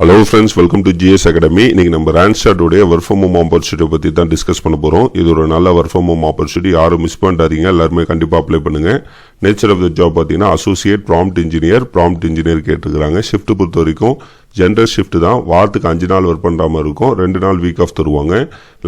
Hello friends welcome to GS academy இன்னைக்கு நம்ம ரேண்ட்ஸ்டார்டோடைய ஒர்க் ஃப்ரம் ஹோம் ஆப்பர்ச்சுனிட்டி பற்றி தான் டிஸ்கஸ் பண்ண போகிறோம் இது ஒரு நல்ல ஒர்க் ஃப்ரம் ஹோம் ஆப்பர்ச்சுனிட்டி யாரும் மிஸ் பண்ணிட்டாதீங்க எல்லாருமே கண்டிப்பாக அப்ளை பண்ணுங்க. நேச்சர் ஆஃப் த ஜாப் பார்த்தீங்கன்னா associate prompt engineer prompt engineer கேட்டிருக்கிறாங்க. ஷிஃப்ட் பொறுத்த வரைக்கும் ஜென்ரல் ஷிஃப்ட் தான். வாரத்துக்கு அஞ்சு நாள் ஒர்க் பண்ணுற மாதிரி இருக்கும். ரெண்டு நாள் வீக் ஆஃப் தருவாங்க.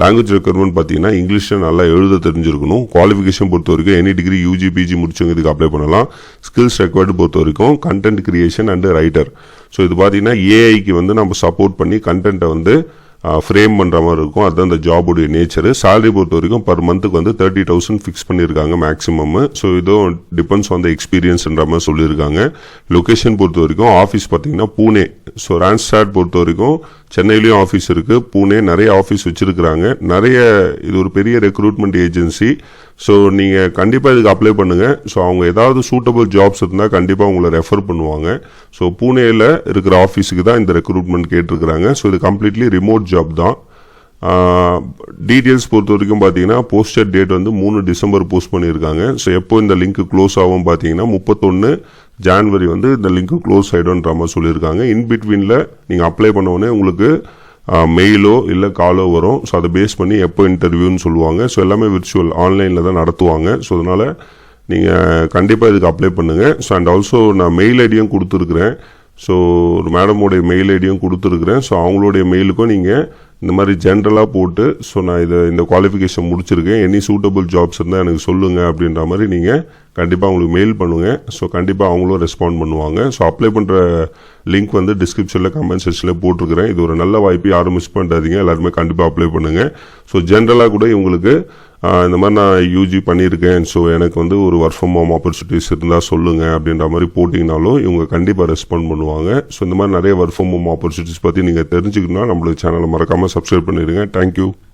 லாங்குவேஜ் ரெக்குயர்மெண்ட் பார்த்தீங்கன்னா இங்கிலீஷில் நல்லா எழுத தெரிஞ்சிருக்கணும். குவாலிஃபிகேஷன் பொறுத்த வரைக்கும் எனி டிகிரி யூஜி பிஜி முடிச்சவங்க இதுக்கு அப்ளை பண்ணலாம். ஸ்கில்ஸ் ரெக்வயர்டு பொறுத்த வரைக்கும் content creation and writer so இது பார்த்தீங்கன்னா ஏஐக்கு வந்து நம்ம சப்போர்ட் பண்ணி கண்டென்ட்டை வந்து ஃப்ரேம் பண்ணுற மாதிரி இருக்கும். அதுதான் அந்த ஜாபுடைய நேச்சரு சேலரி பொறுத்த வரைக்கும் பர் மந்த்துக்கு வந்து தேர்ட்டி தௌசண்ட் ஃபிக்ஸ் பண்ணியிருக்காங்க மேக்ஸிமம் ஸோ இதுவும் டிபெண்ட்ஸ் ஆன் த எக்ஸ்பீரியன்ஸ்ன்ற மாதிரி சொல்லியிருக்காங்க. லொக்கேஷன் பொறுத்த வரைக்கும் ஆஃபீஸ் பார்த்தீங்கன்னா பூனே ஸோ ரான்ஸ்டாட் பொறுத்த வரைக்கும் சென்னையிலையும் ஆஃபீஸ் இருக்குது பூனே நிறைய ஆஃபீஸ் வச்சுருக்குறாங்க. நிறைய இது ஒரு பெரிய ரெக்ரூட்மெண்ட் ஏஜென்சி ஸோ நீங்கள் கண்டிப்பாக இதுக்கு அப்ளை பண்ணுங்கள் ஸோ அவங்க ஏதாவது சூட்டபிள் ஜாப்ஸ் இருந்தால் கண்டிப்பாக உங்களை ரெஃபர் பண்ணுவாங்க. ஸோ பூனேயில் இருக்கிற ஆஃபீஸுக்கு தான் இந்த ரெக்ரூட்மெண்ட் கேட்டிருக்கிறாங்க. ஸோ இது கம்ப்ளீட்லி ரிமோட் ஜாப் தான். டீட்டெயில்ஸ் பொறுத்த வரைக்கும் பார்த்தீங்கன்னா போஸ்டர் டேட் வந்து மூணு டிசம்பர் போஸ்ட் பண்ணியிருக்காங்க. ஸோ எப்போ இந்த லிங்க் க்ளோஸ் ஆகும் பார்த்தீங்கன்னா முப்பத்தொன்று ஜான்வரி வந்து இந்த லிங்க் க்ளோஸ் ஆகிடும்ன்ற மாதிரி சொல்லியிருக்காங்க. இன் பிட்வீனில் நீங்கள் அப்ளை பண்ண உங்களுக்கு மெயிலோ இல்லை காலோ வரும். ஸோ அதை பேஸ் பண்ணி எப்போ இன்டர்வியூன்னு சொல்லுவாங்க. ஸோ எல்லாமே விர்ச்சுவல் ஆன்லைனில் தான் நடத்துவாங்க. ஸோ அதனால் நீங்கள் கண்டிப்பாக இதுக்கு அப்ளை பண்ணுங்கள் ஸோ அண்ட் ஆல்சோ நான் மெயில் ஐடியும் கொடுத்துருக்குறேன். ஸோ ஒரு மேடமோடைய மெயில் ஐடியும் கொடுத்துருக்குறேன். ஸோ அவங்களுடைய மெயிலுக்கும் நீங்கள் இந்த மாதிரி ஜென்ரலாக போட்டு ஸோ நான் இதை இந்த குவாலிஃபிகேஷன் முடிச்சிருக்கேன். எனி சூட்டபிள் ஜாப்ஸ் இருந்தால் எனக்கு சொல்லுங்கள் அப்படின்ற மாதிரி நீங்கள் கண்டிப்பாக அவங்களுக்கு மெயில் பண்ணுங்கள் ஸோ கண்டிப்பாக அவங்களும் ரெஸ்பாண்ட் பண்ணுவாங்க. ஸோ அப்ளை பண்ணுற லிங்க் வந்து டிஸ்கிரிப்ஷனில் கமெண்ட் செக்ஷனில் போட்டிருக்கிறேன். இது ஒரு நல்ல வாய்ப்பு யாரும் மிஸ் பண்ணுறாதீங்க எல்லாருமே கண்டிப்பாக அப்ளை பண்ணுங்கள் ஸோ ஜென்ரலாக கூட இவங்களுக்கு இந்த மாதிரி நான் யூஜி பண்ணியிருக்கேன். ஸோ எனக்கு வந்து ஒரு ஒர்க் ஃப்ரம் ஹோம் ஆப்பர்ச்சுனிட்டிஸ் இருந்தால் சொல்லுங்கள் அப்படின்ற மாதிரி போட்டிங்கனாலும் இவங்க கண்டிப்பாக ரெஸ்பாண்ட் பண்ணுவாங்க. ஸோ இந்த மாதிரி நிறைய ஒர்க் ஃப்ரம் ஹோம் ஆப்பர்ச்சுனிட்டிஸ் பற்றி நீங்கள் தெரிஞ்சுக்கணும்னா நம்மளுக்கு சேனலை மறக்காமல் சப்ஸ்கிரைப் பண்ணிடுங்க. தேங்க்யூ